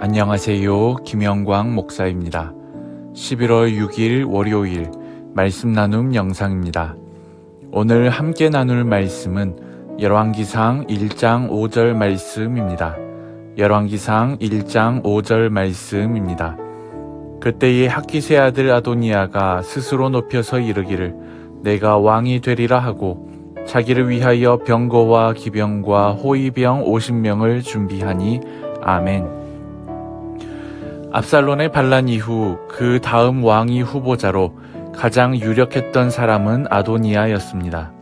안녕하세요. 김영광 목사입니다. 11월 6일 월요일 말씀 나눔 영상입니다. 오늘 함께 나눌 말씀은 열왕기상 1장 5절 말씀입니다. 열왕기상 1장 5절 말씀입니다. 그때의 학기세 아들 아도니아가 스스로 높여서 이르기를 내가 왕이 되리라 하고 자기를 위하여 병거와 기병과 호위병 50명을 준비하니 아멘. 압살론의 반란 이후 그 다음 왕위 후보자로 가장 유력했던 사람은 아도니아였습니다.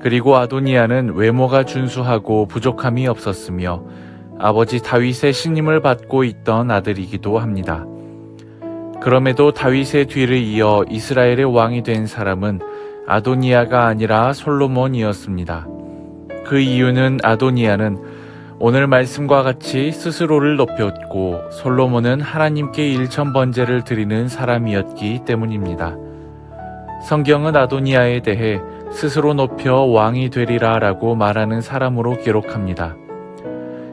그리고 아도니아는 외모가 준수하고 부족함이 없었으며 아버지 다윗의 신임을 받고 있던 아들이기도 합니다. 그럼에도 다윗의 뒤를 이어 이스라엘의 왕이 된 사람은 아도니아가 아니라 솔로몬이었습니다. 그 이유는 아도니아는 오늘 말씀과 같이 스스로를 높였고 솔로몬은 하나님께 일천 번제를 드리는 사람이었기 때문입니다. 성경은 아도니아에 대해 스스로 높여 왕이 되리라 라고 말하는 사람으로 기록합니다.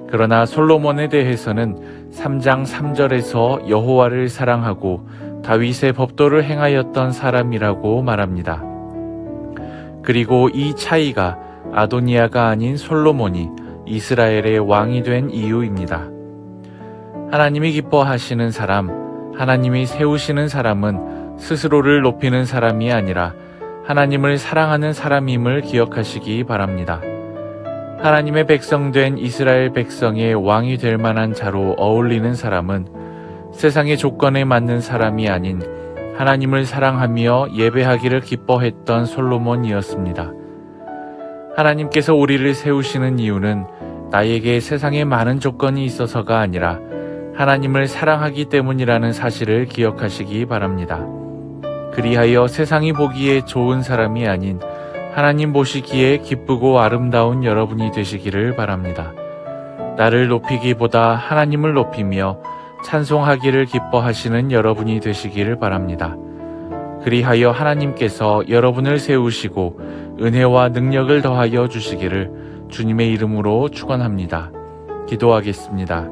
그러나 솔로몬에 대해서는 3장 3절에서 여호와를 사랑하고 다윗의 법도를 행하였던 사람이라고 말합니다. 그리고 이 차이가 아도니아가 아닌 솔로몬이 이스라엘의 왕이 된 이유입니다. 하나님이 기뻐하시는 사람, 하나님이 세우시는 사람은 스스로를 높이는 사람이 아니라 하나님을 사랑하는 사람임을 기억하시기 바랍니다. 하나님의 백성된 이스라엘 백성의 왕이 될 만한 자로 어울리는 사람은 세상의 조건에 맞는 사람이 아닌 하나님을 사랑하며 예배하기를 기뻐했던 솔로몬이었습니다. 하나님께서 우리를 세우시는 이유는 나에게 세상에 많은 조건이 있어서가 아니라 하나님을 사랑하기 때문이라는 사실을 기억하시기 바랍니다. 그리하여 세상이 보기에 좋은 사람이 아닌 하나님 보시기에 기쁘고 아름다운 여러분이 되시기를 바랍니다. 나를 높이기보다 하나님을 높이며 찬송하기를 기뻐하시는 여러분이 되시기를 바랍니다. 그리하여 하나님께서 여러분을 세우시고 은혜와 능력을 더하여 주시기를 주님의 이름으로 축원합니다. 기도하겠습니다.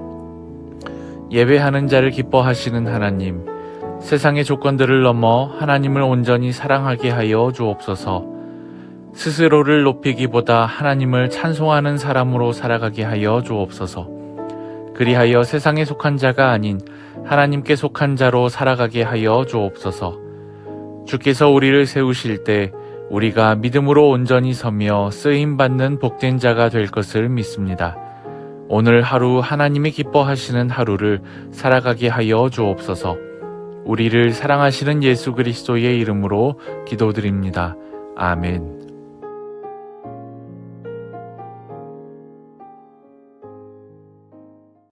예배하는 자를 기뻐하시는 하나님, 세상의 조건들을 넘어 하나님을 온전히 사랑하게 하여 주옵소서. 스스로를 높이기보다 하나님을 찬송하는 사람으로 살아가게 하여 주옵소서. 그리하여 세상에 속한 자가 아닌 하나님께 속한 자로 살아가게 하여 주옵소서. 주께서 우리를 세우실 때 우리가 믿음으로 온전히 서며 쓰임 받는 복된 자가 될 것을 믿습니다. 오늘 하루 하나님이 기뻐하시는 하루를 살아가게 하여 주옵소서. 우리를 사랑하시는 예수 그리스도의 이름으로 기도드립니다. 아멘.